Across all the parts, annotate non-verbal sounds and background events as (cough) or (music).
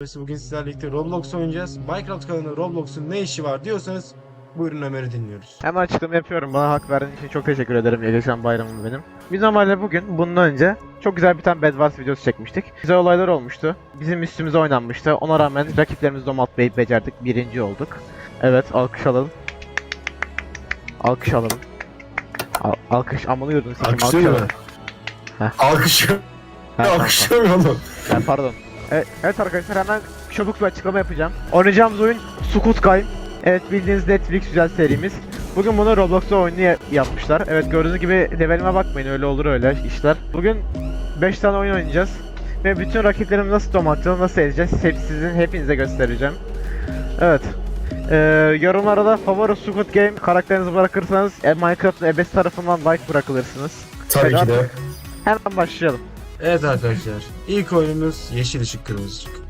Bugün sizlerle birlikte Roblox oynayacağız. Minecraft kanalında Roblox'un ne işi var diyorsanız buyurun Ömer'i dinliyoruz. Hemen açıklama yapıyorum. Bana hak verdiğin için çok teşekkür ederim. Ya geçen bayramım benim. Biz normalde bugün bundan önce çok güzel bir tane Bed Wars videosu çekmiştik. Güzel olaylar olmuştu. Bizim üstümüze oynanmıştı. Ona rağmen rakiplerimizi domaltmayı becerdik. Birinci olduk. Evet alkış alalım. Alkış alalım. Al alkış amını yurdun sikim alkış Alkışlıyor alalım. mu? Heh. Alkışlıyor. Ha, tamam, Alkışlıyor mu oğlum? tamam. Ha, pardon. Evet, evet arkadaşlar hemen çabuk bir açıklama yapacağım. Oynayacağımız oyun Squid Game. Evet bildiğiniz Netflix güzel serimiz. Bugün bunu Roblox'ta oyunu ya- yapmışlar. Evet gördüğünüz gibi levelime bakmayın öyle olur öyle işler. Bugün 5 tane oyun oynayacağız. Ve bütün rakiplerimi nasıl domaltacağız, nasıl edeceğiz hep sizin hepinize göstereceğim. Evet. Ee, yorumlara da favori Squid Game karakterinizi bırakırsanız e, Minecraft'ın ebesi tarafından like bırakılırsınız. Tabii ki de. Hemen başlayalım. Evet arkadaşlar ilk oyunumuz yeşil ışık kırmızı ışık.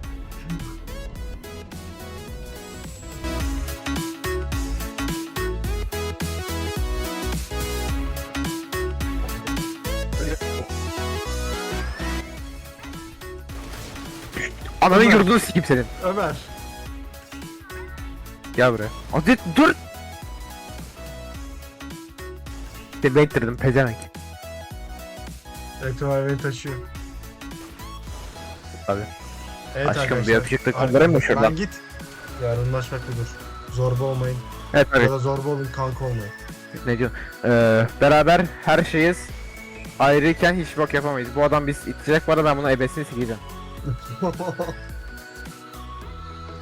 Ananın yurdunu sikim senin. Ömer. Gel buraya. Hadi dur. İşte bektirdim pezevenk. Ömer beni taşıyor. Abi. Evet Aşkım bir arkadaşlar, öpücük kondurayım mı şuradan? Lan git. Yardımlaşmakta dur. Zorba olmayın. Evet Ya abi. da zorba olun kanka olmayın. Ne diyorsun? Ee, beraber her şeyiz. Ayrıyken hiç bok yapamayız. Bu adam biz itecek var ben bunu ebesini sikeceğim. (laughs)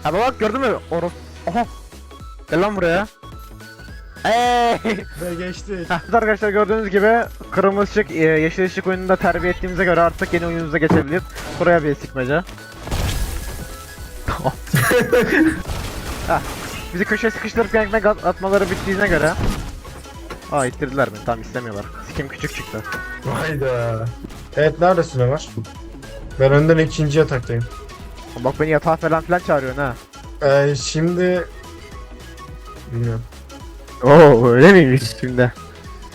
Ha bak gördün mü? Oros. Oha. Gel lan buraya. Eee. Ve geçtik. Heh, arkadaşlar gördüğünüz gibi kırmızı ışık, e, yeşil ışık oyununda terbiye ettiğimize göre artık yeni oyunumuza geçebilir. Buraya bir sikmece. (laughs) Heh, bizi köşeye sıkıştırıp at- atmaları bittiğine göre. Aa ittirdiler beni tamam istemiyorlar. Sikim küçük çıktı. Hayda. Evet neredesin Ömer? Ben önden ikinci yataktayım. Bak beni yatağa falan filan çağırıyorsun ha. Ee, şimdi... Bilmiyorum. Oo öyle miymiş şimdi?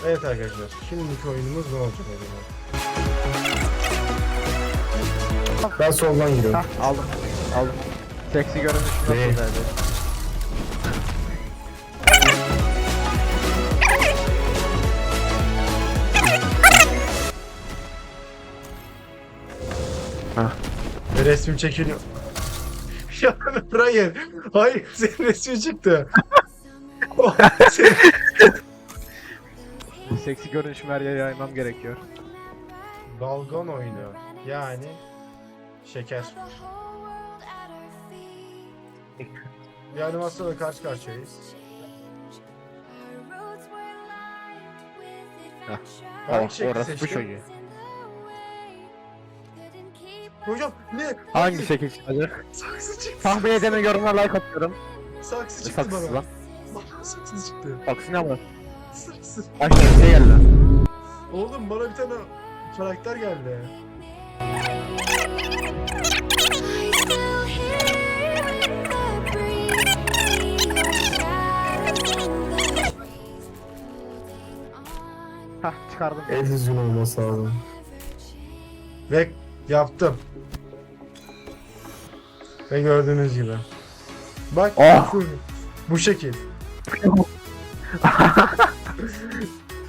Evet arkadaşlar şimdiki oyunumuz ne olacak acaba? Ben soldan gidiyorum. Hah aldım. Aldım. Seksi görünüş nasıl Ne? dedi? Ve resmim çekiliyor. ya (laughs) hayır. Hayır senin resmin çıktı. Senin- Seksi görünüşümü her yere yaymam gerekiyor. Dalgon oyunu. Yani şeker. Bir animasyonla karşı karşıyayız. Heh. Hangi Oh, şekli orası bu seçtin? çocuğu. Hocam ne? Hangi şekil çıkacak? Saksı çıktı. Tahmin edene yorumlar like atıyorum. Saksı çıktı saksısı bana. lan? Bana saksı çıktı. Saksı ne ama? Aşağı bir şey geldi. Oğlum bana bir tane karakter geldi. Hah çıkardım. El düzgün olması lazım. Ve yaptım. Ve gördüğünüz gibi. Bak Oh! bu şekil.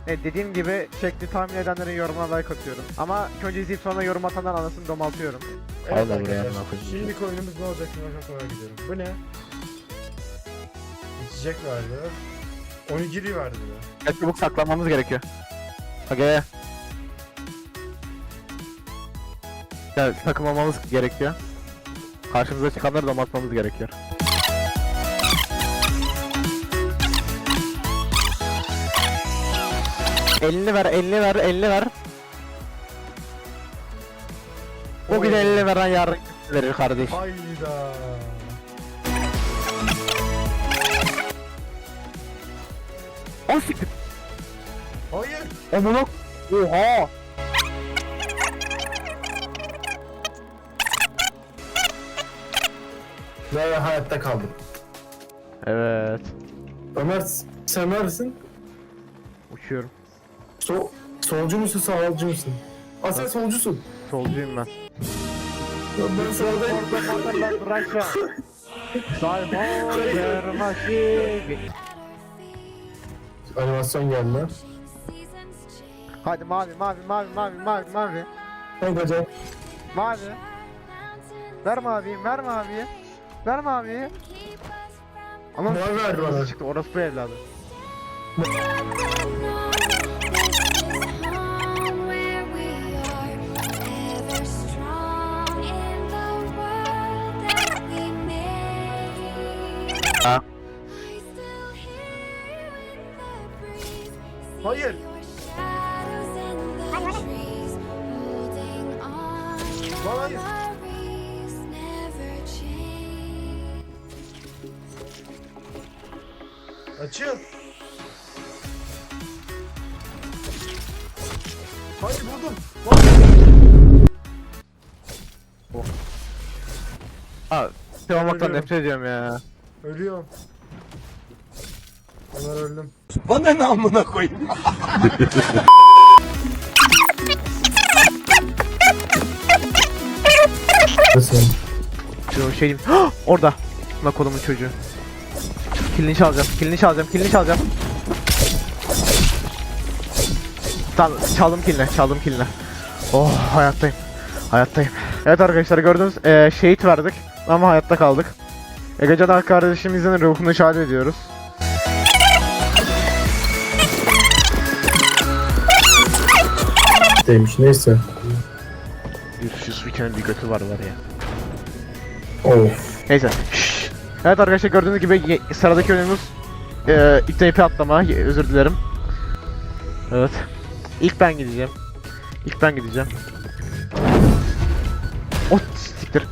Evet dediğim gibi şekli tahmin edenlerin yorumuna like atıyorum. Ama ilk önce izleyip sonra yorum atanların anasını domaltıyorum. Evet buraya arkadaşlar. koyayım. Şimdiki oyunumuz ne olacak? Merak ediyorum. Bu ne? İçecek vardı. Onigiri vardı bir de. Evet çabuk saklanmamız gerekiyor. Hadi. Evet takım olmamız gerekiyor. Karşımıza çıkanları domaltmamız gerekiyor. Elini ver, elini ver, elini ver. O gün elini veren yarın verir kardeş. Hayda. O siktir. Hayır. Amına. Oha. Ve hayatta kaldım. Evet. Ömer sen neredesin? Uçuyorum. Sol, solcu musun sağolcu musun? Aa sen solcusun. Solcuyum ben. Ben Russia. Dermaşik. Animasyon geldi. Hadi mavi mavi mavi mavi mavi mavi. Ne hocam? Mavi. Ver maviyi ver maviyi. Ver maviyi. Ama Mavi ver bana. çıktı orospu evladı. Hayır. Hayır. Açıl. Hayır buldum. Ha. Sevmaktan Ölüyorum. nefret ediyorum ya. Ölüyorum. Ömer öldüm. (laughs) Nasıl? Şu şey diyeyim. (gasps) Orada. Bak kolumun çocuğu. Kilini çalacağım. Kilini çalacağım. Kilini çalacağım. Tamam çaldım kilini. Çaldım kilini. Oh hayattayım. Hayattayım. Evet arkadaşlar gördüğünüz eee şehit verdik. Ama hayatta kaldık. Egecan kardeşimizin ruhunu şad ediyoruz. Deymiş neyse. Bir şu Switch'in bir götü var var ya. Of. Neyse. Şşş. Evet arkadaşlar gördüğünüz gibi sıradaki oyunumuz eee ipten ipe atlama. Özür dilerim. Evet. İlk ben gideceğim. İlk ben gideceğim. Ot siktir.